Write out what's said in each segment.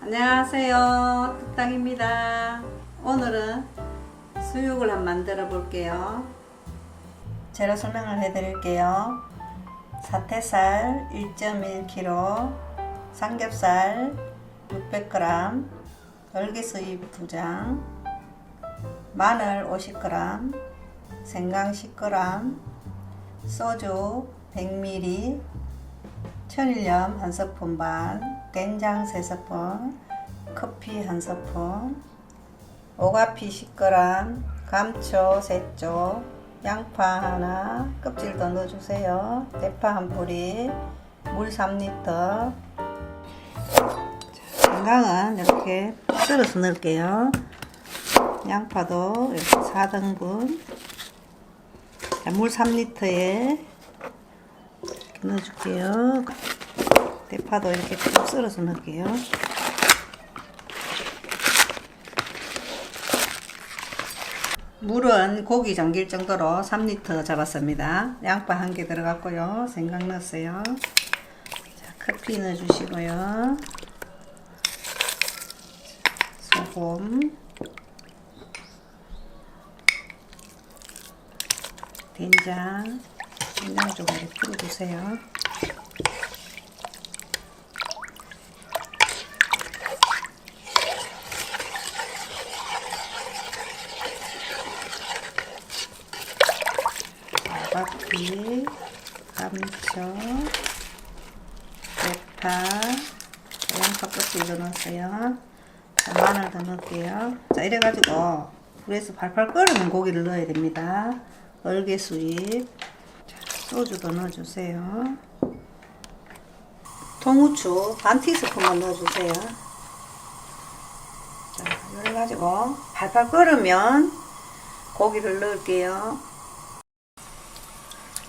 안녕하세요. 뚝딱입니다. 오늘은 수육을 한번 만들어 볼게요. 재료 설명을 해 드릴게요. 사태살 1.1kg, 삼겹살 600g, 얼개수잎 2장, 마늘 50g, 생강 10g, 소주 100ml, 천일염 한 스푼 반, 된장 세 스푼, 커피 한 스푼, 오가피 10g, 감초 3쪽, 양파 하나, 껍질도 넣어주세요. 대파 한 뿌리, 물 3리터. 생강은 이렇게 썰어서 넣을게요. 양파도 이렇게 4등분. 물 3리터에 이렇게 넣어줄게요. 대파도 이렇게 쭉 썰어서 넣을게요. 물은 고기 잠길 정도로 3리터 잡았습니다. 양파 한 개 들어갔고요. 생강 넣었어요. 자, 커피 넣어주시고요. 소금, 된장, 된장 좀 이렇게 뿌려주세요. 오가피, 감초, 대파, 양파 껍질도 넣었어요. 자, 마늘도 넣을게요. 자, 이래가지고 불에서 팔팔 끓으면 고기를 넣어야 됩니다. 얼개수잎, 자, 소주도 넣어주세요. 통후추 반 티스푼만 넣어주세요. 자, 이래가지고 팔팔 끓으면 고기를 넣을게요.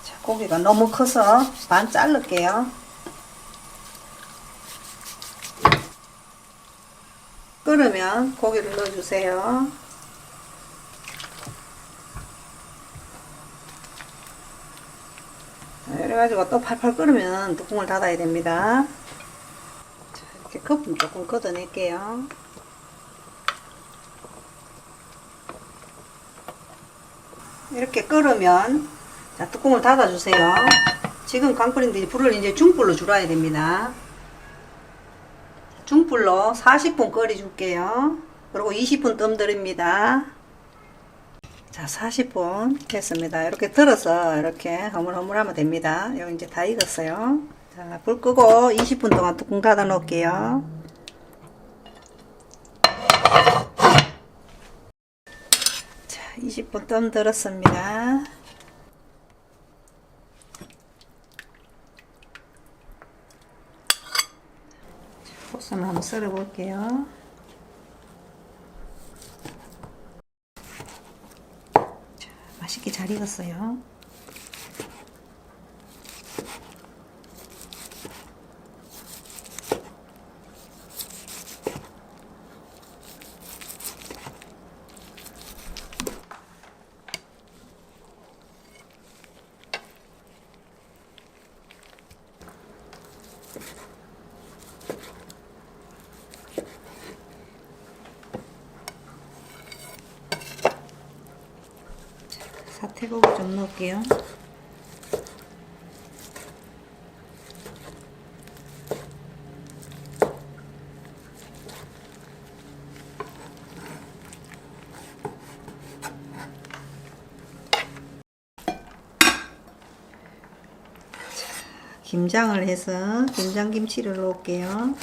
자, 고기가 너무 커서 반 자를게요. 끓으면 고기를 넣어주세요. 자, 이래가지고 또 팔팔 끓으면 뚜껑을 닫아야 됩니다. 자, 이렇게 거품 조금 걷어낼게요. 이렇게 끓으면 자, 뚜껑을 닫아주세요. 지금 강불인데 불을 이제 중불로 줄여야 됩니다. 중불로 40분 끓여줄게요. 그리고 20분 뜸 들입니다. 자, 40분 됐습니다. 이렇게 들어서 이렇게 허물허물하면 됩니다. 여기 이제 다 익었어요. 자, 불 끄고 20분 동안 뚜껑 닫아 놓을게요. 자, 20분 뜸 들었습니다. 소스는 한번 썰어 볼게요. 자, 맛있게 잘 익었어요. 사태고기 좀 넣을게요. 김장을 해서 김장김치를 넣을게요.